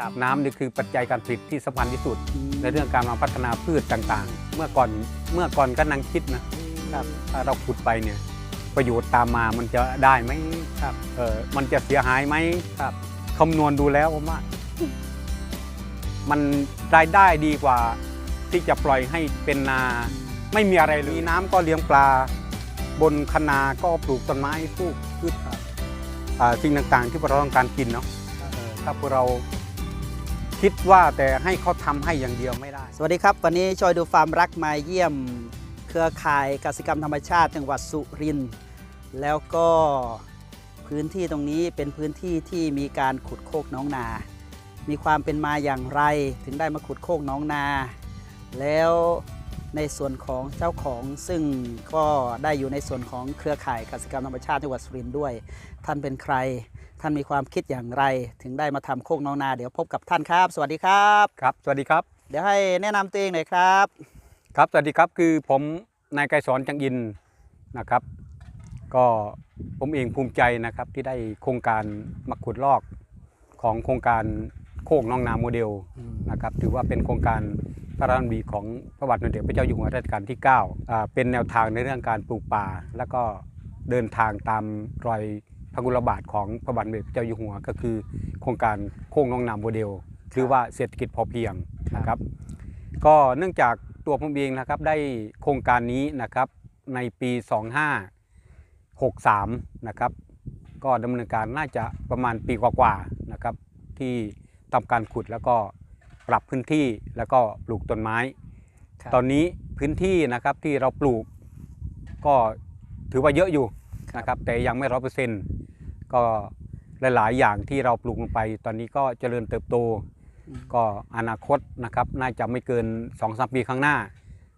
ครับน้ำนี่คือปัจจัยการผลิตที่สำคัญที่สุดอืมในเรื่องการมาพัฒนาพืชต่างๆ เมื่อก่อนเมื่อก่อนก็นั่งคิดนะครับถ้าเราขุดไปเนี่ยประโยชน์ตามมามันจะได้ไหมครับเออมันจะเสียหายไหมครับคำนวณดูแล้วผมว่า มันรายได้ดีกว่า ที่จะปล่อยให้เป็นนา ไม่มีอะไรเลยมีน้ำก็เลี้ยงปลา บนคนาก็ปลูกต้นไม้ปลูกพืชอ่าสิ่งต่างๆ ที่พวกเราต้องการกินเนาะเออถ้าพวกเรา คิดว่าแต่ให้เขาทำให้อย่างเดียวไม่ได้ สวัสดีครับ วันนี้ชอยดูฟาร์มรักมาเยี่ยม เครือข่ายกสิกรรมธรรมชาติจังหวัดสุรินทร์แล้วก็พื้นที่ตรงนี้เป็นพื้นที่ที่มีการขุดโคกน้องนา มีความเป็นมาอย่างไรถึงได้มาขุดโคกน้องนา แล้วในส่วนของเจ้าของซึ่งก็ได้อยู่ในส่วนของเครือข่ายกสิกรรมธรรมชาติจังหวัดสุรินทร์ด้วย ท่านเป็นใคร ท่านมีความคิดอย่างไร ถึงได้มาทำโคกน้องนาเดี๋ยวพบกับท่านครับ สวัสดีครับครับ สวัสดีครับ เดี๋ยวให้แนะนำตัวเองหน่อยครับ ครับสวัสดีครับคือผมนายไกรสอนจังอินนะครับ ก็ผมเองภูมิใจนะครับที่ได้โครงการมาขุดลอกของโครงการโคกน้องนาโมเดลนะครับถือว่าเป็นโครงการพระราชดำริของพระบาทสมเด็จพระเจ้าอยู่หัวรัชกาลที่9อ่าเป็นแนวทางในเรื่องการปลูกป่า แล้วก็เดินทางตามรอย พระกุลบาทของพระบาทสมเด็จพระเจ้าอยู่หัว ก็คือ โครงการโคกน้องนาโมเดล หรือว่าเศรษฐกิจพอเพียงนะครับ ก็เนื่องจากตัวผมเองนะครับได้โครงการนี้นะครับในปี 2563 นะครับก็ดำเนินการน่าจะประมาณปีกว่าๆนะครับ ที่ทำการขุดแล้วก็ปรับพื้นที่แล้วก็ปลูกต้นไม้ครับตอนนี้พื้นที่นะครับที่เราปลูกก็ถือว่าเยอะอยู่ นะครับ แต่ยังไม่ร้อยเปอร์เซ็นต์ก็หลายๆอย่างที่เราปลูกลงไป ตอนนี้ก็เจริญเติบโต ก็อนาคตนะครับน่าจะไม่เกิน2-3ปีข้างหน้า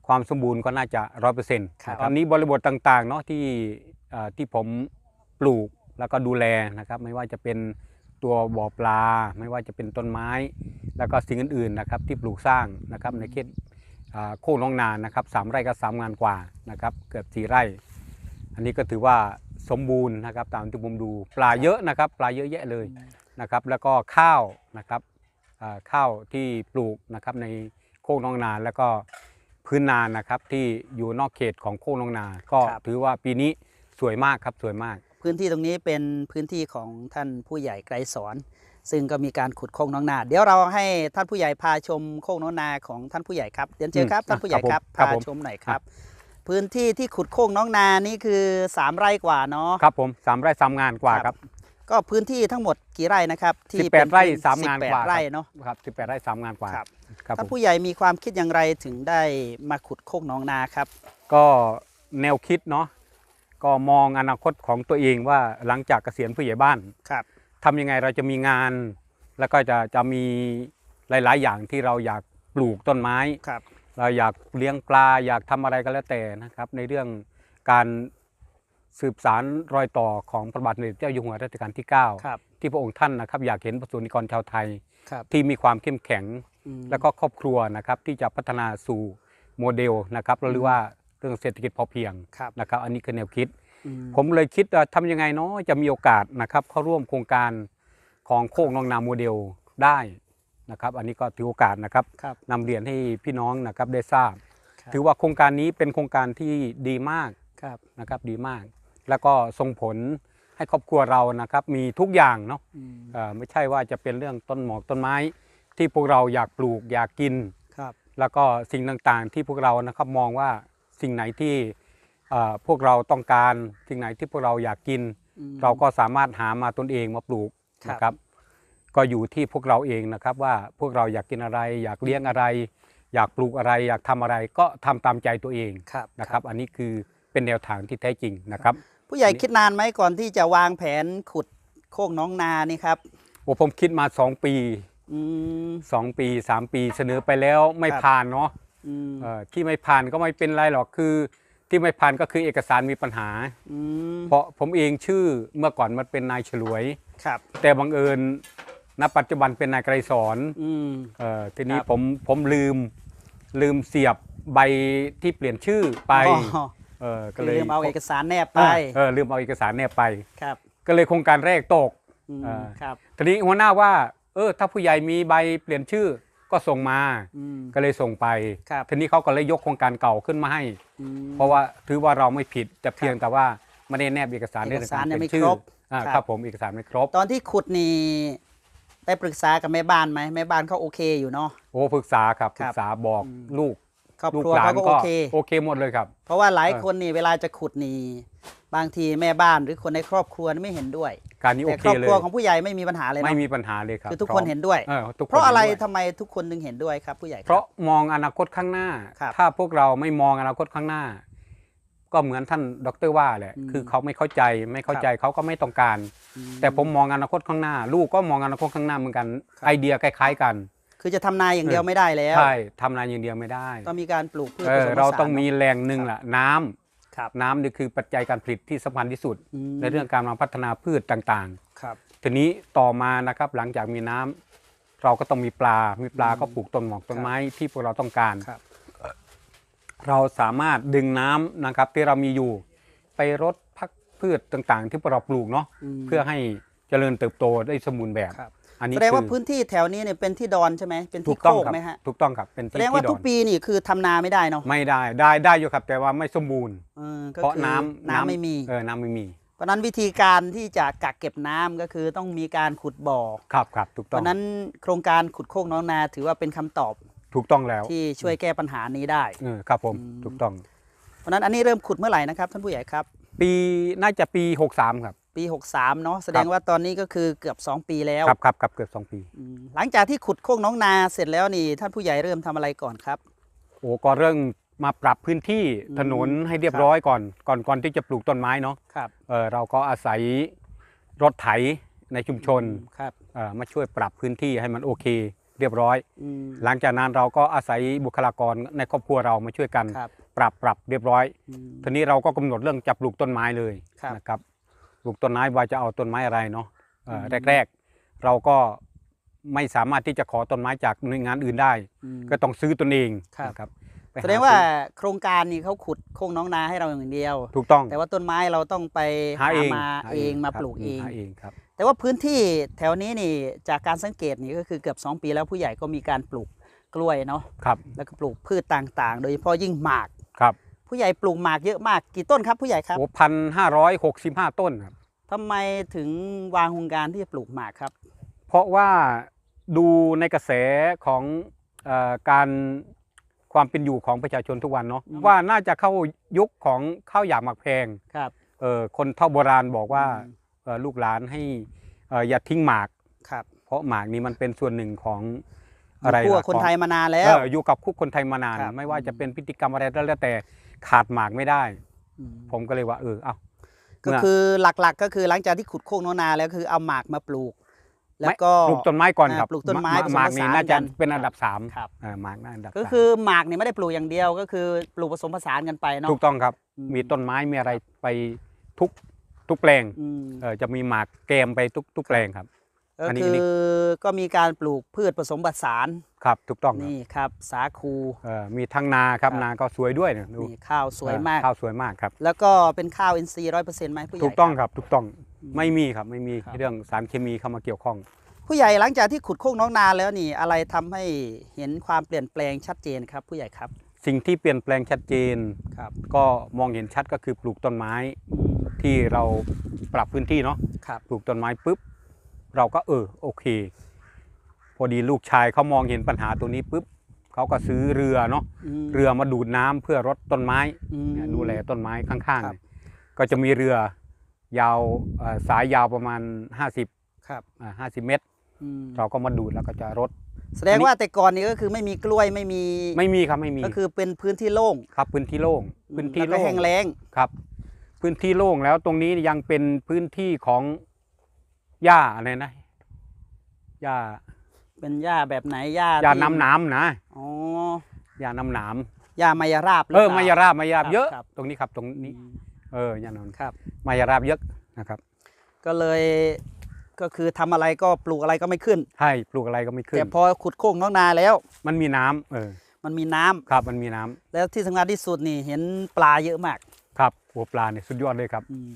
ความสมบูรณ์ก็น่าจะร้อยเปอร์เซ็นต์ครับตอนนี้บริบทต่างๆเนาะที่เอ่อที่ผมปลูกแล้วก็ดูแลนะครับ ไม่ว่าจะเป็นตัวบ่อปลา ไม่ว่าจะเป็นต้นไม้ แล้วก็สิ่งอื่นๆนะครับที่ปลูกสร้างนะครับในเขตอ่าโค้งน้องนานนะครับสามไร่ก็สามงานกว่านะครับเกือบสี่ไร่ อันนี้ก็ถือว่าสมบูรณ์นะครับตามที่ผมดูปลาเยอะนะครับ ปลาเยอะแยะเลยนะครับแล้วก็ข้าวนะครับอ่าข้าวที่ปลูกนะครับในโค้งน้องนาแล้วก็พื้นนานะครับที่อยู่นอกเขตของโค้งน้องนา ก็ครับถือว่าปีนี้สวยมากครับสวยมาก พื้นที่ตรงนี้เป็นพื้นที่ของท่านผู้ใหญ่ไกรสอน ซึ่งก็มีการขุดโคกน้องนา เดี๋ยวเราให้ท่านผู้ใหญ่พาชมโคกน้องนาของท่านผู้ใหญ่ครับเดี๋ยวเจอครับอืมท่านผู้ใหญ่ครับครับพาผมชมหน่อยครับ พื้นที่ที่ขุดโคกน้องนานี่คือ 3 ไร่กว่าเนาะ ครับผมสามไร่สามงานกว่าครับ ก็พื้นที่ทั้งหมดกี่ไร่นะครับที่18เป็นไร่พื้สามงาน18กว่าครับไร่เนาะครับสิบแปดไร่สามงานกว่าครับครับท่านผมผู้ใหญ่มีความคิดอย่างไรถึงได้มาขุดโคกน้องนาครับ ก็แนวคิดเนาะก็มองอนาคตของตัวเองว่าหลังจากเกษียณผู้ใหญ่บ้านครับ ทำยังไงเราจะมีงาน แล้วก็จะจะมีหลาย ๆ อย่างที่เราอยากปลูกต้นไม้ ครับ เราอยากเลี้ยงปลาอยากทำอะไรก็แล้วแต่นะครับ ในเรื่องการสืบสารรอยต่อของพระบาทสมเด็จเจ้าอยู่หัวรัชกาลที่ครับ9ที่พระองค์ท่านนะครับ อยากเห็นประสบนิกรชาวไทยครับที่มีความเข้มแข็งอืมแล้วก็ครอบครัวนะครับที่จะพัฒนาสู่โมเดลนะครับหรือว่าเรื่องเศรษฐกิจพอเพียงครับนะครับ อันนี้คือแนวคิดอืมผมเลยคิดว่าทำยังไงเนาะจะมีโอกาสนะครับเข้าร่วมโครงการของโคกน้องนาโมเดลได้ นะครับอันนี้ก็ถือโอกาสนะครับครับ นำเรียนให้พี่น้องนะครับได้ทราบ ครับ ถือว่าโครงการนี้เป็นโครงการที่ดีมากครับ นะครับดีมาก แล้วก็ส่งผลให้ครอบครัวเรานะครับมีทุกอย่างเนาะ อืมเอ่อไม่ใช่ว่าจะเป็นเรื่องต้นหมอกต้นไม้ ที่พวกเราอยากปลูกอยากกิน ครับ แล้วก็สิ่งต่างๆที่พวกเรานะครับมองว่าสิ่งไหนที่เอ่อพวกเราต้องการ สิ่งไหนที่พวกเราอยากกิน อืม เราก็สามารถหามาตนเองมาปลูกครับ นะครับ ก็อยู่ที่พวกเราเองนะครับว่าพวกเราอยากกินอะไร อยากเลี้ยงอะไร อยากปลูกอะไร อยากทำอะไรก็ทำตามใจตัวเองครับนะครับ อันนี้คือเป็นแนวทางที่แท้จริงนะครับ ผู้ใหญ่คิดนานไหมก่อนที่จะวางแผนขุดโคกน้องนานี่ครับโอ้ผมคิดมา2ปีอืม2ปี3ปีเสนอไปแล้วไม่ครับผ่านเนาะอืมเอ่อที่ไม่ผ่านก็ไม่เป็นไรหรอกคือที่ไม่ผ่านก็คือเอกสารมีปัญหาอืมเพราะผมเองชื่อเมื่อก่อนมันเป็นนายฉลวยครับแต่บังเอิญ ณปัจจุบันเป็นนายไกรสอนอืม เอ่อทีนี้ครับ ผมผมลืมลืมเสียบใบที่เปลี่ยนชื่อไปอ๋อเออก็คือเลยลืมเอาเอกสารแนบไปเออลืมเอาเอกสารเนี่ยไป ครับก็เลยโครงการแรกตก อืมเอ่อครับทีนี้หัวหน้าว่า เออ ถ้าผู้ใหญ่มีใบเปลี่ยนชื่อก็ส่งมา อืม ก็เลยส่งไป ครับ ทีนี้เขาก็เลยยกโครงการเก่าขึ้นมาให้ อืม เพราะว่าถือว่าเราไม่ผิดแต่เพียงแต่ว่าไม่ได้แนบเอกสารเรื่องเอกสารกยังไม่เปลี่ชื่อครบอ่าครับ ครับผมเอกสารไม่ครบ ตอนที่ขุดนี่ ได้ปรึกษากับแม่บ้านไหมแม่บ้านเขาโอเคอยู่เนาะ โอ้ปรึกษาครับคปรัรึบกษาบอกอืม ลูกครอบลูกครัวหลานเขาก็โอก็เค โอเคหมดเลยครับ เพราะว่าหลายเออคนนี่เวลาจะขุดนี่บางทีแม่บ้านหรือคนในครอบครัวนี่ไม่เห็นด้วย การนี้โอแต่เคครอบเลครัยวของผู้ใหญ่ไม่มีปัญหาเลยไม่เนาะมีปัญหาเลยครับคือทุกพคร้นมเห็นด้วยออทุกคนเพราะอะไรห็นด้วยทำไมทุกคนถึงเห็นด้วยครับผู้ใหญ่คบเพราะมองอนาคตข้างหน้า ครับ ถ้าพวกเราไม่มองอนาคตข้างหน้า ก็เหมือนท่านดรว่าแหละอืมคือเขาไม่เข้าใจไม่เข้าใจเขาก็ไม่ต้องการอืมแต่ผมมองอนาคตข้างหน้า ลูกก็มองอนาคตข้างหน้าเหมือนกันครับไอเดียคล้ายๆกัน คือจะทำนายอย่างเดียวเออไม่ได้แล้วใช่ทำนายอย่างเดียวไม่ได้ ต้องมีการปลูกพืชเอผอสมผสานเราต้องมีเนะแหล่งหนึ่งล่ะน้ำครับน้ำนี่คือปัจจัยการผลิตที่สำคัญที่สุดอืมในเรื่องการมาพัฒนาพืชต่างครับๆทีนี้ต่อมานะครับหลังจากมีน้ำเราก็ต้องมีปลา มีปลาอืมก็ปลูกต้นหมอกต้นไม้ที่พวกเราต้องการครับ เราสามารถดึงน้ำนะครับที่เรามีอยู่ ไปรดพักพืชต่างๆ ที่พวกเราปลูกเนาะมเพื่อให้เจริญเติบโตได้สมบูรณ์แบบ ครับอันนี้แสดงว่าคือพื้นที่แถวนี้เนี่ยเป็นที่ดอนใช่ไหมเป็นถูที่กโคต้องกครับไหมฮะถูกต้องครับเป็นแสที่ดงว่าที่ทุกดอนปีนี่คือทำนาไม่ได้เนาะไม่ได้ได้ได้อยู่ครับแต่ว่าไม่สมบูรณ์ เออก็เพราะคือน้ำน้ำไม่มี เออน้ำไม่มีเพราะฉะนั้นวิธีการที่จะกักเก็บน้ำก็คือต้องมีการขุดบ่อ ครับครับถูกเพต้องราะฉะนั้นโครงการขุดโคกน้องนาถือว่าเป็นคำตอบ ถูกต้องแล้วที่ช่วยแก้ปัญหานี้ได้เออครับผมอืมถูกต้องเพราะฉะนั้นอันนี้เริ่มขุดเมื่อไหร่นะครับท่านผู้ใหญ่ครับ ปีน่าจะปี 63 ครับ ปี 63เนาะแสดงว่าตอนนี้ก็คือเกือบ 2 ปีแล้วครับครับครับเกือบ 2 ปีอืมหลังจากที่ขุดโคกน้องนาเสร็จแล้วนี่ท่านผู้ใหญ่เริ่มทำอะไรก่อนครับโอ้ก็เริ่มมาปรับพื้นที่อืมถนนให้เรียบร้อยก่อนก่อนก่อนที่จะปลูกต้นไม้เนาะครับเออเราก็อาศัยรถไถในชุมชนครับเอ่อมาช่วยปรับพื้นที่ให้มันโอเค เรียบร้อย อืม หลังจากนั้นเราก็อาศัยบุคลากรในครอบครัวเรามาช่วยกัน ครับ ปรับปรับเรียบร้อย อืม ทีนี้เราก็กำหนดเรื่องจะปลูกต้นไม้เลยครับ นะครับปลูกต้นไม้ว่าจะเอาต้นไม้อะไรเนาะเอ่ออืมแรกๆ เราก็ไม่สามารถที่จะขอต้นไม้จากหน่วยงานอื่นได้ อืม ก็ต้องซื้อตนเองครับ นะครับไปหแสดงว่าซื้อโครงการนี้เขาขุดโคกน้องนาให้เราอย่างเดียว ถูกต้องแต่ว่าต้นไม้เราต้องไปหาเองมาหเองมาครับปลูกเอง หาเองครับ แต่ว่าพื้นที่แถวนี้นี่จากการสังเกตนี่ก็คือเกือบ 2 ปีแล้วผู้ใหญ่ก็มีการปลูกกล้วยเนาะครับแล้วก็ปลูกพืชต่างๆ โดยเฉพาะยิ่งหมากครับผู้ใหญ่ปลูกหมากเยอะมากกี่ต้นครับผู้ใหญ่ครับโอ้พันห้าร้อยหกสิบห้าต้นครับทำไมถึงวางโครงการที่จะปลูกหมากครับ เพราะว่าดูในกระแสของเออการความเป็นอยู่ของประชาชนทุกวันเนาะอืมว่าน่าจะเข้ายุคของข้าวอยากหมักแพงครับเออคนเท่าโบราณบอกว่าอืมเอ่อ ลูกหลานให้เอ่ออย่าทิ้งหมากครับเพราะหมากนี้มันเป็นส่วนหนึ่งของอะไรคู่กับล่ะคนของไทยมานานแล้เอวออยู่กับคุกคนไทยมานานครับไม่ว่าจะเป็นพฤติกรรมอะไรก็แล้วแต่ขาดหมากไม่ได้มผมก็เลยว่าเออเอาก็คือหลักๆ ก็คือหลังจากที่ขุดโคกน้องนาแล้วคือเอาหมากมาปลูก แล้วก็ปลูกต้นไม้ก่อนครับอ่าปลูกต้นไม้หหมากผสมผสานนี้น่าจะกันเป็นอันดับสามครับเออหมากน่าอันดับก็สามคือหมากเนี่ยไม่ได้ปลูกอย่างเดียว ก็คือปลูกผสมผสานกันไปเนาะถูกต้องครับอืมมีต้นไม้มีอะไรไปทุก ทุกแปลงอืมเออจะมีหมากแกมไปทุกทุกแปลงครับ ก็อันนี้ คือันนี้อก็มีการปลูกพืชผสมผสานครับถูกต้องครับนี่ครับ สาคู เออมีทั้งนาครับครับ นาก็สวยด้วยเนี่ยดูนี่ข้าวสวยมาก เออข้าวสวยมากครับ แล้วก็เป็นข้าวอินทรีย์ร้อยเปอร์เซ็นต์ไหมผู้ใหญ่ ถูกต้องคครับรับถูกต้องอืมไม่มีครับไม่มีครับ เรื่องสารเคมีเข้ามาเกี่ยวข้อง ผู้ใหญ่หลังจากที่ขุดโคกน้องนาแล้วนี่อะไรทำให้เห็นความเปลี่ยนแปลงชัดเจนครับ ผู้ใหญ่ครับสิ่งที่เปลี่ยนแปลงชัดเจน ครับก็มองเห็นชัดก็คือปลูกต้นไม้ อืม ที่เราปรับพื้นที่เนาะครับปลูกต้นไม้ปุ๊บเราก็เออโอเค พอดีลูกชายเขามองเห็นปัญหาตัวนี้ปุ๊บเขาก็ซื้อเรือเนาะมเรือมาดูดน้ำเพื่อรดต้นไม้มเนี่ยดูแลต้นไม้ข้างครัๆบเนี่ยก็จะมีเรือยาวเอ่อสายยาวประมาณ 50ครับอ่า50 เมตรอืมเราก็มาดูดแล้วก็จะรดแสดงว่าแต่ก่อนนี้ก็คือไม่มีกล้วยไม่มีไม่มีครับไม่มีก็คือเป็นพื้นที่โล่งครับ พื้นที่โล่งพื้นที่แล้วก็โล่แห้งงแล้งครับ พื้นที่โล่งแล้วตรงนี้ยังเป็นพื้นที่ของหญ้าอะไรนะหญ้าเป็นหญ้าแบบไหนหญ้าหญ้าที่น้ำหน้ำนะอ๋อหญ้าน้ำหน้หญ้ามายราบหำรืเออปล่ มายาราบมายาราบครับเยอะ ครับ ตรงนี้ครับ ตรงนี้ อืมเออหญ้านอนครับ มายาราบเยอะนะครับก็เลยก็คือทำอะไรก็ปลูกอะไรก็ไม่ขึ้น ใช่ปลูกอะไรก็ไม่ขึ้น แต่พอขุดโค้งน้องนาแล้ว มันมีน้ำเออมันมีน้ำครับมันมีน้ำแล้วที่สำคัญที่สุดนี่เห็นปลาเยอะมาก ครับหัวปลาเนี่ยสุดยอดเลยครับอืม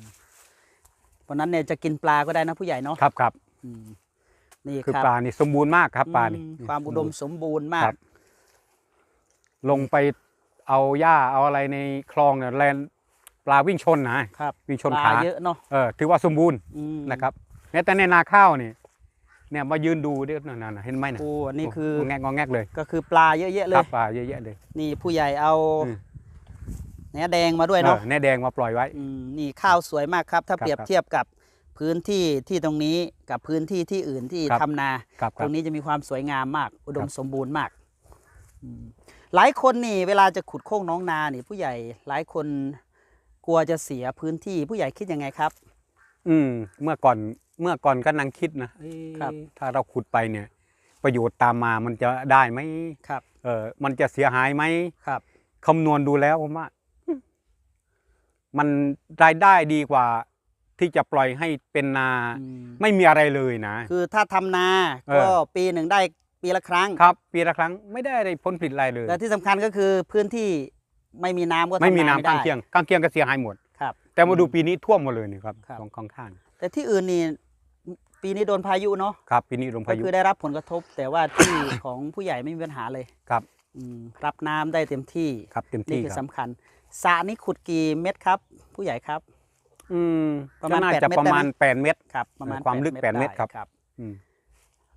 วันนั้นเนี่ยจะกินปลาก็ได้นะผู้ใหญ่เนาะครับครับอืมนี่คือครับปลานี่สมบูรณ์มากครับปลานี่ อืมความอุดมสมบูรณ์มาคกรับลงไปเอาหญ้าเอาอะไรในคลองเนี่ยแลนปลาวิ่งชนนะครับวิ่งชนปลาขาเยอะเนาะเออถือว่าสมบูรณ์อืมนะครับแม้แต่ในนาข้าวนี่เนี่ยมายืนดูเด้อนั่นๆๆเห็นไหมนะโอ้อันนี่คือ งอแงกงอแงกเลยก็คือปลาเยอะแยะเลครัย บปลาเยอะแยะเลย นี่ผู้ใหญ่เอาอืม เนื้อแดงมาด้วยเนาะเออแน่แดงมาปล่อยไว้มนี่ข้าวสวยมากครับ ถ้าครับเปรียบครับเทียบกับพื้นที่ที่ตรงนี้กับพื้นที่ที่อื่นที่ครับทำนาครับคตรัรบงนี้จะมีความสวยงามมาก อุดมครับสมบูรณ์มากอืมหลายคนนี่เวลาจะขุดโค้งน้องนานี่ ผู้ใหญ่หลายคนกลัวจะเสียพื้นที่ผู้ใหญ่คิดยังไงครับ อืม เมื่อก่อนเมื่อก่อนก็นั่งคิดนะเอ๊ะครับ ถ้าเราขุดไปเนี่ย ประโยชน์ตามมามันจะได้ไหมครับ เออมันจะเสียหายไหมครับคำนวณดูแล้วผมว่าอืม มันรายได้ดีกว่า ที่จะปล่อยให้เป็นนาอืมไม่มีอะไรเลยนะ คือถ้าทำนาเออก็ปีหนึ่งได้ปีละครั้งครับ ปีละครั้งไม่ได้อะไรผลผลิตอะไรเลยแต่ที่สำคัญก็คือพื้นที่ไม่มีน้ำก็ทำไม่มีนาน้ำไม่ข้างได้เคียงข้างเคียงก็เสียหายหมดครับ แต่มาดูปีนี้ท่วมหมดเลยนี่ครับครับสองข้างข้างแต่ที่อื่นนี่ปีนี้โดนพายุเนาะครับปีนี้ลมก็พายุคือได้รับผลกระทบ แต่ว่าที่ของผู้ใหญ่ไม่มีปัญหาเลยครับอืมรับน้ำได้เต็มที่ครับเต็มนี่ที่คือครับสำคัญ สระนี้ขุดกี่เม็ดครับ ผู้ใหญ่ครับ อืม ประมาณก็น่าแปดจะเมตรประมาณได้ไหมแปดเมตร ครับ ประมาณความลึก8แปดเมตรได้ครับครับ อืม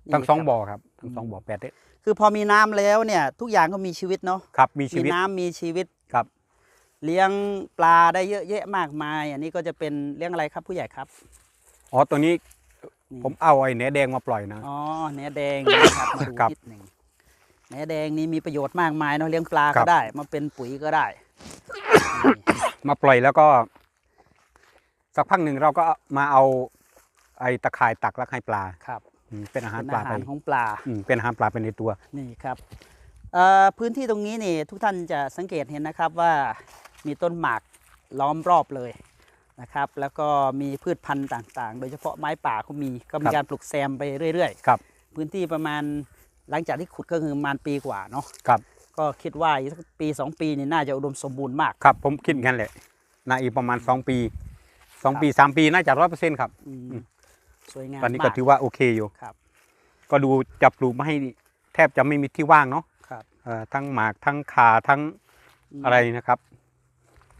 นี่ทั้งสองครับบ่อครับทั้งสองบ่อแปดเมตรคือพอมีน้ำแล้วเนี่ย ทุกอย่างก็มีชีวิตเนาะครับ มีชีมีวิต น้ำมีชีวิตครับ เลี้ยงปลาได้เยอะแยะมากมาย อันนี้ก็จะเป็นเลี้ยงอะไรครับผู้ใหญ่ครับ อ๋อตัวนี้นี่ ผมเอาไอ้เนื้อแดงมาปล่อยนะ อ๋อเนื้อแดงนะครับมาดูครับนิดหนึ่งเนื้อแดงนี่มีประโยชน์มากมายเนาะเลี้ยงปลาครัก็บ ได้มาเป็นปุ๋ยก็ได้นี่ มาปล่อยแล้วก็ สักพักหนึ่งเราก็มาเอา ไอ้ตะข่ายตักแล้วให้ปลาครับอืมเป็นอาหารเป็นปลาอาไปหารของปลา อืมเป็นอาหารปลาเป็นในตัว นี่ครับเอ่อพื้นที่ตรงนี้นี่ทุกท่านจะสังเกตเห็นนะครับว่ามีต้นหมากล้อมรอบเลยนะครับ แล้วก็มีพืชพันธุ์ต่างๆ โดยเฉพาะไม้ป่าก็มีก็มีครับ การปลูกแซมไปเรื่อย ครับ ๆ พื้นที่ประมาณหลังจากที่ขุดก็คือประมาณปีกว่าเนาะครับ ก็คิดว่าอีกสักปีสองปีนี่น่าจะอุดมสมบูรณ์มาก ครับ ผมคิดงั้นแหละนาอีกประมาณสองปีสองปีสามปีน่าจะร้อยเปอร์เซ็นต์ครับอืมอืมสวยงามตอนนี้ก็มากถือว่าโอเคอยู่ครับ ก็ดูจับปลูกมาให้แทบจะไม่มีที่ว่างเนาะครับเอ่อทั้งหมากทั้งขาทั้งมอะไรนะครับ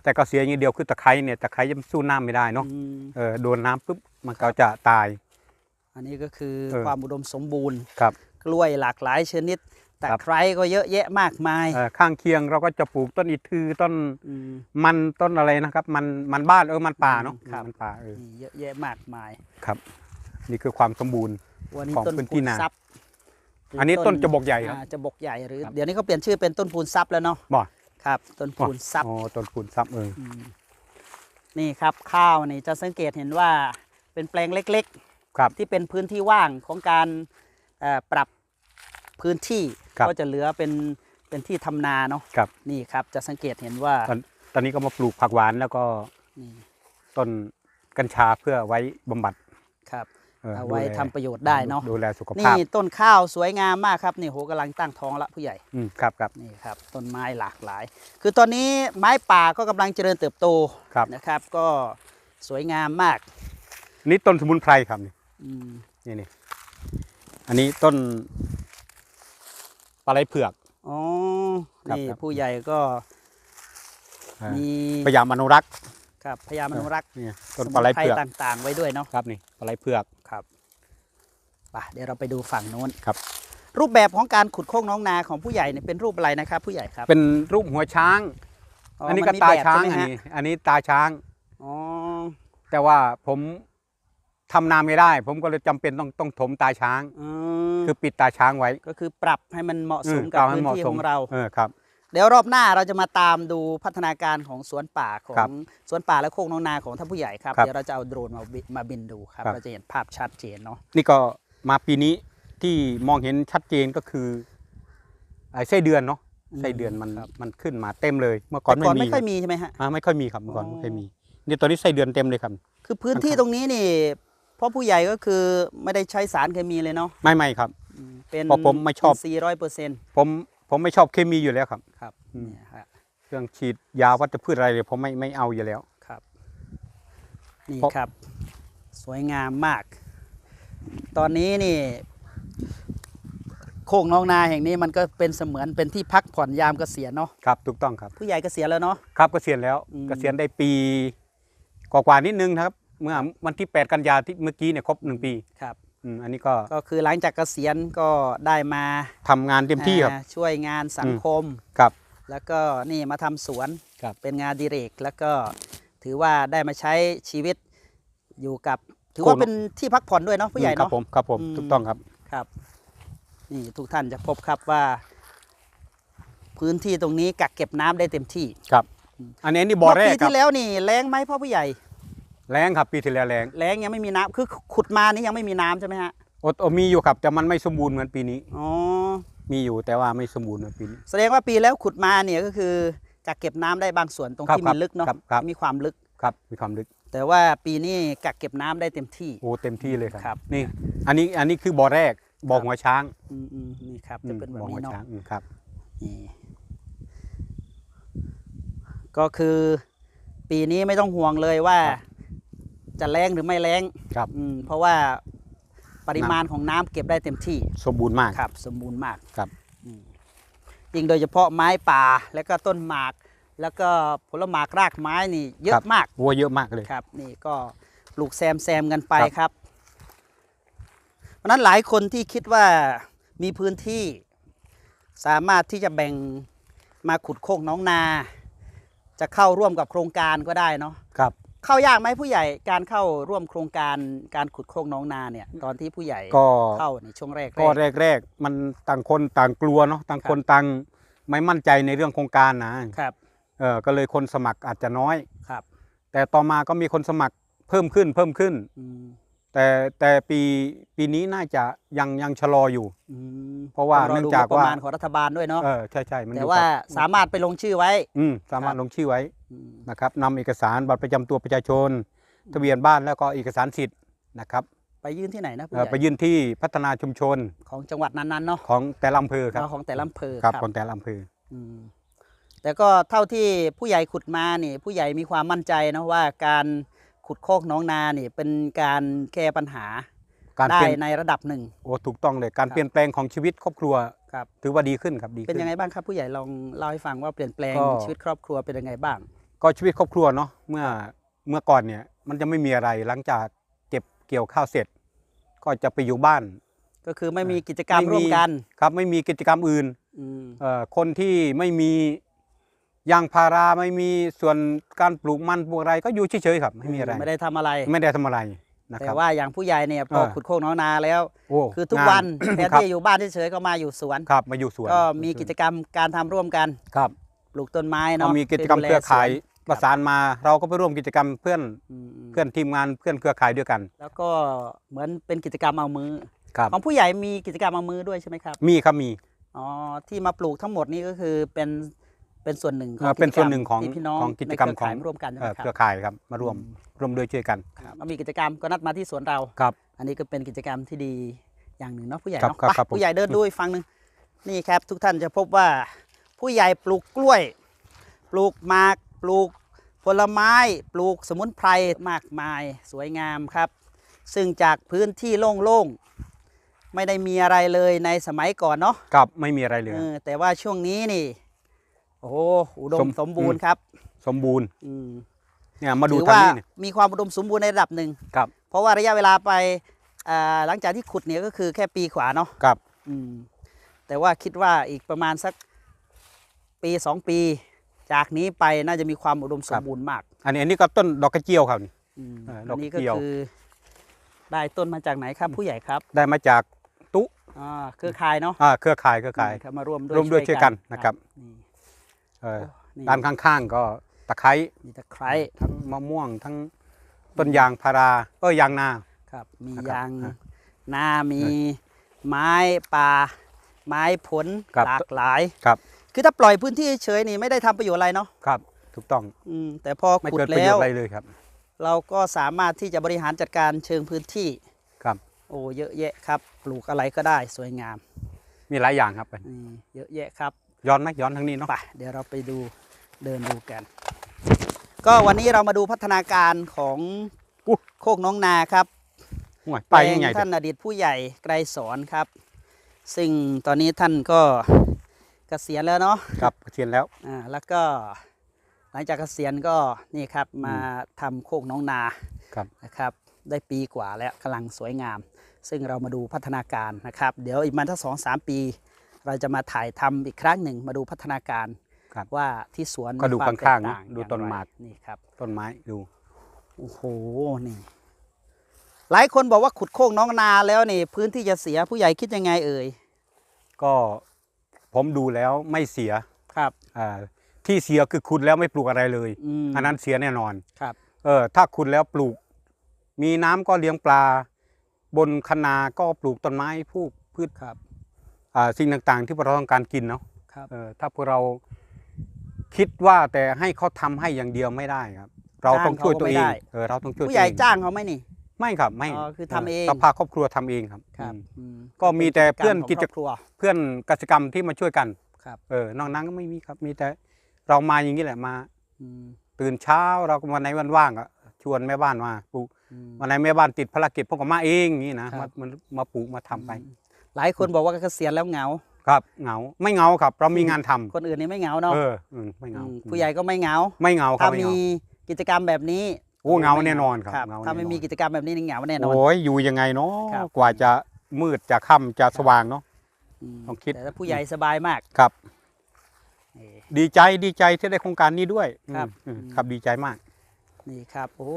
แต่ก็เสียอย่างเดียวคือตะไคร้เนี่ยตะไคร้จะสู้น้ำไม่ได้เนาะอืมเออโดนน้ำปุ๊บมันก็จะตาย อันนี้ก็คือเออความอุดมสมบูรณ์ครับ กล้วยหลากหลายชนิดแต่ครับไคร้ก็เยอะแยะมากมายเอ่อข้างเคียงเราก็จะปลูกต้นอิทือต้นมมันต้นอะไรนะครับ มันมันบ้านเออมันป่าเนาะครับมันป่าเออนี่เยอะแยะมากมายครับ นี่คือความสมบูรณ์วันนี้ของต้นพื้นที่พูนนาซับหรือันนี้ต้นจะบกใหญ่ครับอ่าจะบกใหญ่หรือครับเดี๋ยวนี้เขาเปลี่ยนชื่อเป็นต้นพูนซับแล้วเนาะบ่ครับ ต้นพูนซับอ๋อต้นพูนซับเออมนี่ครับข้าวนี่จะสังเกตเห็นว่าเป็นแปลงเล็กครับๆที่เป็นพื้นที่ว่างของการเอ่อปรับ พื้นที่ครับก็จะเหลือเป็นเป็นที่ทำนาเนาะครับ นี่ครับจะสังเกตเห็นว่าตอนตอนนี้ก็มาปลูกผักหวานแล้วก็นี่ต้นกัญชาเพื่อไว้บำบัดครับเออเอาไว้ดูแลทำประโยชน์ได้เนาะดูแลสุขภานี่พต้นข้าวสวยงามมากครับนี่โหกำลังตั้งท้องละผู้ใหญ่อืมครับครับ นี่ครับต้นไม้หลากหลาย คือตอนนี้ไม้ป่าก็กำลังเจริญเติบโตครับ นะครับ ก็สวยงามมากนี่ต้นสมุนไพรครับนี่อืมนี่นี่อันนี้ต้นปลา ไหลเผือก อ๋อ ครับนี่ครับ ผู้ใหญ่ก็อ่ามีพยายามอนุรักษ์ครับพยายามอนุรักษ์นี่ต้นปลาไหลสมุนไพรเผือกต่างๆ ไว้ด้วยเนาะครับนี่ปลาไหลเผือก ครับไปเดี๋ยวเราไปดูฝั่งโน้นครับ รูปแบบของการขุดโค้งน้องนาของผู้ใหญ่เนี่ยเป็นรูปอะไรนะครับ ผู้ใหญ่ครับเป็นรูปหัวช้าง อันนี้ก็มัมีตาแบบช้างใช่อันไหมฮะนี้อันนี้ตาช้าง อ๋อแต่ว่าผม ทำนาไม่ได้ ผมก็เลยจำเป็นต้องต้องถมตาช้าง อืมคือปิดตาช้างไว้ก็คือปรับให้มันเหมาะสมเออกับให้พื้นหมาะที่สของเรา เออครับ เดี๋ยวรอบหน้าเราจะมาตามดูพัฒนาการของสวนป่าขอครังบสวนป่าและโคกน้องนาของท่านผู้ใหญ่ครับครับเดี๋ยวเราจะเอาโดรนมาบิมาบินดูครับ ครับ เราจะเห็นภาพชัดเจนเนาะนี่ก็มาปีนี้ที่มองเห็นชัดเจนก็คือไอ้ไส้เดือนเนาะไส้เดือนมันมันขึ้นมาเต็มเลย เมื่อก่อนแต่ก่อนไม่ไม่มีค่อยมีใช่ไหมฮะ อ่าไม่ค่อยมีครับเมื่อก่อนอ๋อ ไม่ค่อยมีนี่ตอนนี้ไส้เดือนเต็มเลยครับ คือพื้นที่ตรงนี้นี่ เพราะผู้ใหญ่ก็คือไม่ได้ใช้สารเคมีเลยเนาะไม่ไม่ครับอืมเป็นเพราะผมไม่ชอบ สี่ร้อยเปอร์เซ็นต์ผมผมไม่ชอบเคมีอยู่แล้วครับ ครับอืมเนี่ยฮะเครื่องฉีดยาวัชพืชอะไรเลยผมไม่ไม่เอาอยู่แล้ว ครับนี่เพราะ ครับ สวยงามมาก ตอนนี้นี่ โคกน้องนาแห่งนี้มันก็เป็นเสมือนเป็นที่พักผ่อนยามเกษียณเนาะครับถูกต้องครับ ผู้ใหญ่เกษียณแล้วเนาะ ครับเกษียณแล้วอืม เกษียณได้ปีกว่าๆนิดนึงนะครับ เมื่อวันที่ 8 กันยาที่เมื่อกี้เนี่ยครบหนึ่งปีครับอืมอันนี้ก็ก็คือหลังจากเกษียณก็ได้มาทำงานเต็มที่ครับ อ่าช่วยงานสังคม ครับ แล้วก็นี่มาทำสวนครับ เป็นงานอดิเรก แล้วก็ถือว่าได้มาใช้ชีวิตอยู่กับ ถือว่าโคกเป็นที่พักผ่อนด้วยเนาะผู้ใหญ่ครัเนาะผมครับผมอืม ถูกต้องครับ ครับ นี่ทุกท่านจะพบครับว่า พื้นที่ตรงนี้กักเก็บน้ำได้เต็มที่ครับ อันนี้นี่บ่อแรเมื่กปีครับ ที่แล้วนี่แรงไหมพ่อผู้ใหญ่ แรงครับปีที่แล้วแรงแรงยังไม่มีน้ำคือขุดมานี่ยังไม่มีน้ำใช่ไหมฮะโอโอมีอยู่ครับแต่มันไม่สมบูรณ์เหมือนปีนี้ อ๋อมีอยู่แต่ว่าไม่สมบูรณ์เหมือนปีนี้ แสดงว่าปีแล้วขุดมาเนี่ยก็คือกักเก็บน้ำได้บางส่วนตรงครับที่ครัมีบลึกเนาะครับครับ มีความลึก ครับมีความลึกแต่ว่าปีนี้กักเก็บน้ำได้เต็มที่ โอ้เต็มที่เลยคครัรับนี่อันนี้อันนี้คือบ่อแรกบ่อครับหัวช้างอืมอืมนี่ครับจะเป็นแบบบ่อหันี้วเนาะช้างอืมครับนี่ก็คือ ปีนี้ไม่ต้องห่วงเลยว่า จะแรงหรือไม่แรงครับ อืมเพราะว่าปริมาณของน้ำเก็บได้เต็มที่สมบูรณ์มาก ครับ สมบูรณ์มากครับ อืมยิ่งโดยเฉพาะไม้ป่าแล้วก็ต้นหมาก แล้วก็ผลหมากรากไม้นี่เยครัอะบ มาก วัวเยอะมากเลย ครับนี่ก็ปลูกแซมแซมกันไปครับ ครับเพราะฉะนั้นหลายคนที่คิดว่ามีพื้นที่ สามารถที่จะแบ่งมาขุดโคกน้องนา จะเข้าร่วมกับโครงการก็ได้เนาะครับ เข้ายากไหมผู้ใหญ่การเข้าร่วมโครงการการขุดโคกน้องนาเนี่ยตอนที่ผู้ใหญ่ก็ เข้าในช่วงแรกๆ ก็แรกๆ มันต่างคนต่างกลัวเนาะต่างคนต่างไม่มั่นใจในเรื่องโครงการนะครับ เออก็เลยคนสมัครอาจจะน้อย ครับแต่ต่อมาก็มีคนสมัครเพิ่มขึ้นเพิ่มขึ้น อืม แต่แต่ปีปีนี้น่าจะยังยังชะลออยู่ อืมเพราะว่าต้องอเนื่องดูจากงบประมาณว่าของรัฐบาลด้วยเนาะเออใช่ใช่มันอแต่ยู่ว่ากับสามารถไปลงชื่อไว้ อืมสามารถครับลงชื่อไว้อืมนะครับนำเอกสารบัตรประจำตัวประชาชน ทะเบียนบ้านแล้วก็เอกสารสิทธิ์นะครับไปยื่นที่ไหนนะผู้เอ่อใหญ่ไปยื่นที่พัฒนาชุมชนของจังหวัดนั้นๆเนาะของแต่ละอำเภอครับเอาของแต่ละอำเภอครับของแต่ละอำเภอ อืมแต่ก็เท่าที่ผู้ใหญ่ขุดมานี่ ผู้ใหญ่มีความมั่นใจนะว่าการ ขุดโคกน้องนานี่เป็นการแก้ปัญหาการได้เปลี่ยนในระดับหนึ่ง โอ้ถูกต้องเลยการครับเปลี่ยนแปลงของชีวิตครอบครัวครับ ถือว่าดีขึ้นครับดีเป็นขึ้น ยังไงบ้างครับผู้ใหญ่ลองเล่าให้ฟังว่าเปลี่ยนแปลงก็ ชีวิตครอบครัวเป็นยังไงบ้าง ก็ชีวิตครอบครัวเนาะเมื่อเมื่อก่อนเนี่ยมันจะไม่มีอะไรหลังจากเก็บเกี่ยวข้าวเสร็จ ก็จะไปอยู่บ้านก็คือไม่มีกิจกรรมไม่มีร่วมกันครับไม่มีกิจกรรมอื่นอืมเอ่อคนที่ไม่มี ยางพาราไม่มีส่วนการปลูกมันปลูกอะไรก็อยู่เฉยๆครับไม่มีอะไรไม่ได้ทำอะไรไม่ได้ทำอะไรนะคแต่รับว่าอย่างผู้ใหญ่เนี่ยพอเออขุดโคกน้องนาแล้วโอ้คือทุกงาวันแทนครับที่จะอยู่บ้านเฉยๆก็มาอยู่สวนครับมาอยู่สวนก็มีกิจกรรมการทำร่วมกันครับปลูกต้นไม้เราเนาะมีกิจกรรมดูแลเครือข่ายสวนประสานมาเราก็ไปร่วมกิจกรรมเพื่อนอืมเพื่อนทีมงานเพื่อนเครือข่ายด้วยกัน แล้วก็เหมือนเป็นกิจกรรมเอามือครับของผู้ใหญ่มีกิจกรรมเอามือด้วยใช่ไหมครับ มีครับมีอ๋อที่มาปลูกทั้งหมดนี่ก็คือเป็น เป็นส่วนหนึ่งขอเอ่งอเป็นส่วนหนึ่งของที่พี่น้องของกิจกรรมในเครือข่ายของร่วมกันใช่ไหเอ่มอครัเครืบอข่ายครับมาร่วมร่วมด้วยช่วยกันครับมามีกิจกรรมก็นัดมาที่สวนเราครับ อันนี้ก็เป็นกิจกรรมที่ดีอย่างหนึ่งเนาะผู้ใหญ่ครับเนาะครับไปครับผมผู้ใหญ่เดินดูอีกฝั่งหนึ่งนี่ครับ ทุกท่านจะพบว่าผู้ใหญ่ปลูกกล้วย ปลูกหมากปลูกผลไม้ ปลูกสมุนไพรมากมายสวยงามครับ ซึ่งจากพื้นที่โล่งๆไม่ได้มีอะไรเลยในสมัยก่อนเนาะครับไม่มีอะไรเลยเออแต่ว่าช่วงนี้นี่ โอ้โหอุดสมมสมบูรณ์ครับ สมบูรณ์อืมเนี่ยมาดูถือทางว่านี้เนี่ย มีความอุดมสมบูรณ์ในระดับหนึ่งครับ เพราะว่าระยะเวลาไปอ่าหลังจากที่ขุดเนี่ยก็คือแค่ปีขวาเนาะครับ อืมแต่ว่าคิดว่าอีกประมาณสักปีสองปี จากนี้ไปน่าจะมีความอุดมสมบูรณ์มากอันนี้อันนี้ก็ต้นดอกกระเจียวครับนี่ อืมเออดอัอกนนี้ก็เกี่ยว คือได้ต้นมาจากไหนครับผู้ใหญ่ครับได้มาจากตุอ่าเครือข่ายเนาะอ่าเครือข่ายเครือข่าย ครับมาร่วมด้วยร่วมด้วยช่วยกันนะครับ นี่ เออนี่ด้านข้างๆ ก็ตะไคร้มีตะไคร้ทั้งมะม่วงทั้งต้นยางพาราเออยางนา ครับ มีนะครับยางอะนามีไม้ป่า ไม้ผลครับ หลากหลาย ครับคือถ้าปล่อยพื้นที่เฉยๆนี่ไม่ได้ทำประโยชน์อะไรเนาะครับ ถูกต้องอืมแต่พอไม่ขุดเกิดประโยแล้ชว น์อะไรเลยครับ เราก็สามารถที่จะบริหารจัดการเชิงพื้นที่ ครับ โอ้เยอะแยะครับ ปลูกอะไรก็ได้สวยงามมีหลายอย่างครับนี่เยอะแยะครับ ย้อนไหมย้อนทางนี้เนาะไปเดี๋ยวเราไปดูเดินดูกัน ก็วันนี้เรามาดูพัฒนาการของอุ๊ยโคกน้องนาครับห่วยไปยังไงแปลท่านอดีตผู้ใหญ่ไกรสอนครับ ซึ่งตอนนี้ท่านก็เกษียณแล้วเนาะครับเชียนแล้วอ่าแล้วก็หลังจากเกษียณก็นี่ครับมาทำโคกน้องนาครับนะครับ ได้ปีกว่าแล้วกำลังสวยงาม ซึ่งเรามาดูพัฒนาการนะครับ เดี๋ยวอีกมันถ้าสองสามปี เราจะมาถ่ายทำอีกครั้งหนึ่งมาดูพัฒนาการครับว่าที่สวนก็ดูมีควมข้างๆแตนะต่ดูอย่งต้นไรหมากนี่ครับ ต้นไม้ดูโอ้โหนี่ หลายคนบอกว่าขุดโคกน้องนาแล้วนี่ พื้นที่จะเสียผู้ใหญ่คิดยังไงเอ่ยก็ผมดูแล้วไม่เสียครับอ่าที่เสียคือขุดแล้วไม่ปลูกอะไรเลยอืมอันนั้นเสียแน่นอนครับ เออถ้าขุดแล้วปลูก มีน้ำก็เลี้ยงปลา บนคะนาก็ปลูกต้นไม้พืชพืชครับอ่า สิ่งต่างๆ ที่พวกเราต้องการกินเนาะครับเออถ้าพวกเราคิดว่าแต่ให้เขาทำให้อย่างเดียวไม่ได้ครับ เราต้องช่วยตัวเองเออเราต้องช่วยผู้ใหญ่ตัวเองจ้างเขาไหมนี่ ไม่ครับไม่อ๋อคือทำเองเราพาครอบครัวทำเองครับครับอืมอืมก็มีแต่เพื่อนของกิจครอบครัวเพื่อนกสิกรรมที่มาช่วยกันครับเออนอกนั้นก็ไม่มีครับ มีแต่เรามาอย่างนี้แหละมาอืมตื่นเช้าเราก็วันไหนวันว่างก็ชวนแม่บ้านมาปลูกอืมวันไหนแม่บ้านติดภารกิจพวกก็มาเองอย่างนี้นะครับมามามาปลูกมาทำไป หลายคนบอกว่าเกษียณแล้วเหงา ครับเหงาไม่เหงาครับ เรามีงานทำคนอื่นนี่ไม่เหงาเนาะเอออืมไม่เหงาอืมผู้ใหญ่ก็ไม่เหงา ไม่เหงาครัถ้าบไม่เหมีงากิจกรรมแบบนี้โอ้เหงาแน่นอนครับครับเหงาถ้าไม่แน่นอนมีกิจกรรมแบบนี้นี่เหงาแน่นอนโอ้ยอยู่ยังไงเนาะครับกว่าจะมืดจะค่ำจะสว่างเนาะมต้องคิดแต่ถ้าผู้ใหญ่สบายมากครับเอ่อดีใจดีใจที่ได้โครงการนี้ด้วยครับอืมอืมครับดีใจมาก นี่ครับ โอ้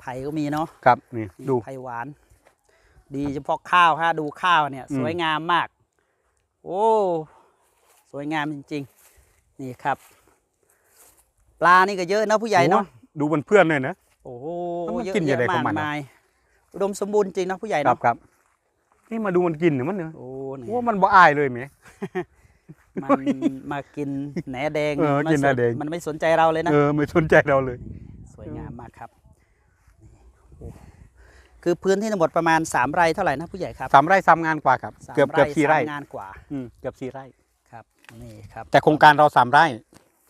ไผ่ก็มีเนาะครับนี่นี่ดูไผ่หวาน ดีเฉพาะข้าวฮะดูข้าวเนี่ยอืมสวยงามมาก โอ้สวยงามจริง ๆ นี่ครับ ปลานี่ก็เยอะนะผู้ใหญ่เนาะโอ้ยดูบนเพื่อนเลยนะโอ้โหแล้วมันเยอะกินยังไงแยะของมากมันอะมายอุดมสมบูรณ์จริงนะผู้ใหญ่ครับเนาะครับนี่มาดูมันกินเนี่ยมันเนี่ยโอ้นี่ว่ามันบ่อายเลยไหมมันมากินแหนแดงเออมักินแหนแดงมันไม่สนใจเราเลยนะเออไม่สนใจเราเลย สวยงามมากครับโอ้ คือพื้นที่ทั้งหมดประมาณ 3 ไร่เท่าไหร่นะผู้ใหญ่ครับสามไร่สามงานกว่าครับ สามเกือบเกือบสี่ไร่สามงานกว่าอืมเกือบสี่ไร่ ครับนี่ครับแต่โครงการเราสามไร่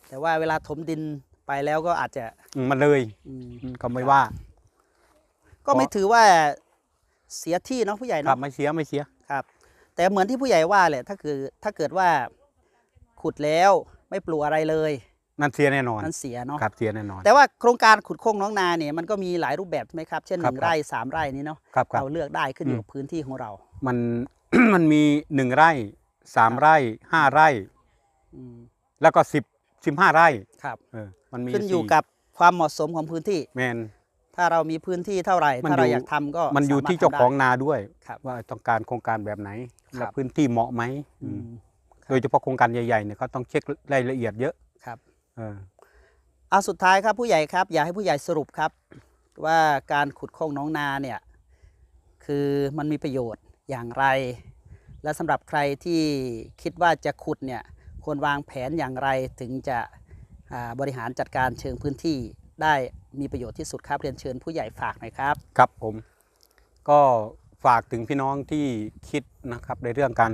แต่ว่าเวลาถมดินไปแล้วก็อาจจะอืมมันเลยอืมอืมก็ไม่ว่า ก็ไม่ถือว่าเสียที่เนาะผู้ใหญ่ครับเนาะไม่เสียไม่เสีย ครับแต่เหมือนที่ผู้ใหญ่ว่าแหละถ้าคือถ้าเกิดว่าขุดแล้วไม่ปลูกอะไรเลย นั่นเสียแน่นอนนั่นเสียเนาะครับเสียแน่นอน แต่ว่าโครงการขุดโค้งน้องนาเนี่ยมันก็มีหลายรูปแบบใช่ไหมครับ เช่นหครับนึ่งครับไร่สามไร่นี้เนาะครับครับเราเลือกได้ขึ้นอยู่อืมกับพื้นที่ของเรา มันมันมีหนึ่งไร่สามไร่ห้าไร่อืมแล้วก็สิบสิบห้าไร่ครับเออมันมีขึ้นอยู่สี่กับความเหมาะสมของพื้นที่แมนถ้าเรามีพื้นที่เท่าไหร่มันถ้าเราอยู่อยากทำก็มันอยู่สรถที่เจ้าทำได้ของนาด้วยครับว่าต้องการโครงการแบบไหนครับและพื้นที่เหมาะไหมอือืมมโดยเฉพาะโครงการใหญ่ๆเนี่ยเขาต้องเช็ครายละเอียดเยอะครับ เออเอาสุดท้ายครับผู้ใหญ่ครับ อยากให้ผู้ใหญ่สรุปครับ ว่าการขุดโค้งน้องนาเนี่ยคือมันมีประโยชน์อย่างไร และสำหรับใครที่คิดว่าจะขุดเนี่ยควรวางแผนอย่างไรถึงจะอ่าบริหารจัดการเชิงพื้นที่ได้มีประโยชน์ที่สุดครับเรียนเชิญผู้ใหญ่ฝากหน่อยครับ ครับผม ก็ฝากถึงพี่น้องที่คิดนะครับในเรื่องการ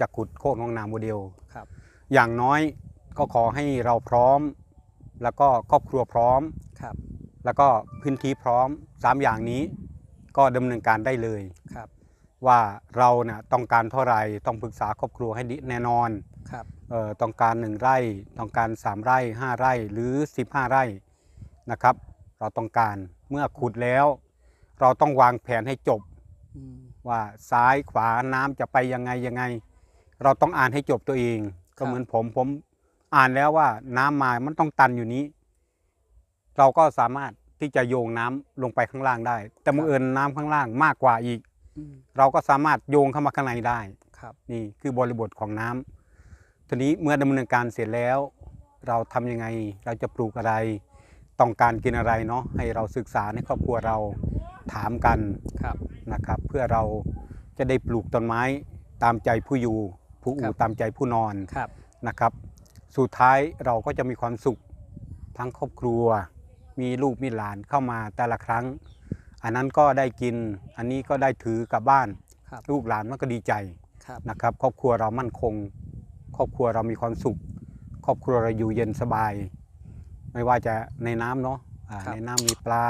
จะขุดโคกน้องนาโมเดลครับ อย่างน้อย ก็ขอให้เราพร้อม แล้วก็ครอบครัวพร้อมครับ แล้วก็พื้นที่พร้อมสามอย่างนี้ ก็ดำเนินการได้เลยครับ ว่าเราเนี่ยต้องการเท่าไหร่ต้องปรึกษาครอบครัวให้ดีแน่นอนครับ เอ่อต้องการ1ไร่ต้องการ3ไร่5ไร่หรือ15ไร่นะครับ เราต้องการเมื่อขุดแล้ว เราต้องวางแผนให้จบ อืม ว่าซ้ายขวาน้ำจะไปยังไงยังไง เราต้องอ่านให้จบตัวเองครัก็บเหมือนผมผม อ่านแล้วว่าน้ำมามันต้องตันอยู่นี้ เราก็สามารถที่จะโยงน้ำลงไปข้างล่างได้ แต่เมื่อเอิญน้ำข้างล่างมากกว่าอีกอืมเราก็สามารถโยงเข้ามาข้างในได้ครับนี่คือบริบทของน้ำทีนี้เมื่อดำเนินการเสร็จแล้ว เราทำยังไงเราจะปลูกอะไร ต้องการกินอะไรเนาะให้เราศึกษาในครอบครัวเราถามกันครับนะครับ เพื่อเราจะได้ปลูกต้นไม้ตามใจผู้อยู่ ผู้ครัอู่บตามใจผู้นอนครับนะครับ สุดท้ายเราก็จะมีความสุขทั้งครอบครัว มีลูกมีหลานเข้ามาแต่ละครั้ง อันนั้นก็ได้กิน อันนี้ก็ได้ถือกลับบ้านครับลูกหลานมันก็ดีใจครับนะครับ ครอบครัวเรามั่นคง ครอบครัวเรามีความสุข ครอบครัวเราอยู่เย็นสบาย ไม่ว่าจะในน้ำเนาะอ่าครับในน้ำมีปลา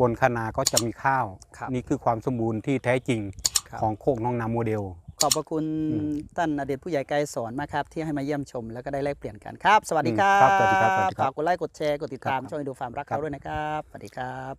บนคะนาก็จะมีข้าวครับนี่คือความสมบูรณ์ที่แท้จริงครับของโคกน้องนาโมเดล ขอบพระคุณอืมท่านอดีตผู้ใหญ่ไกรสอนมากครับ ที่ให้มาเยี่ยมชมแล้วก็ได้แลกเปลี่ยนกันครับ สวัสดีครัอืมครับบสวัสดีครับสวัสดีครับฝากกดไลค์กดแชร์กดติดตามครับช่องดูฟาร์มรักครัเขาบด้วยนะครับ สวัสดีครับ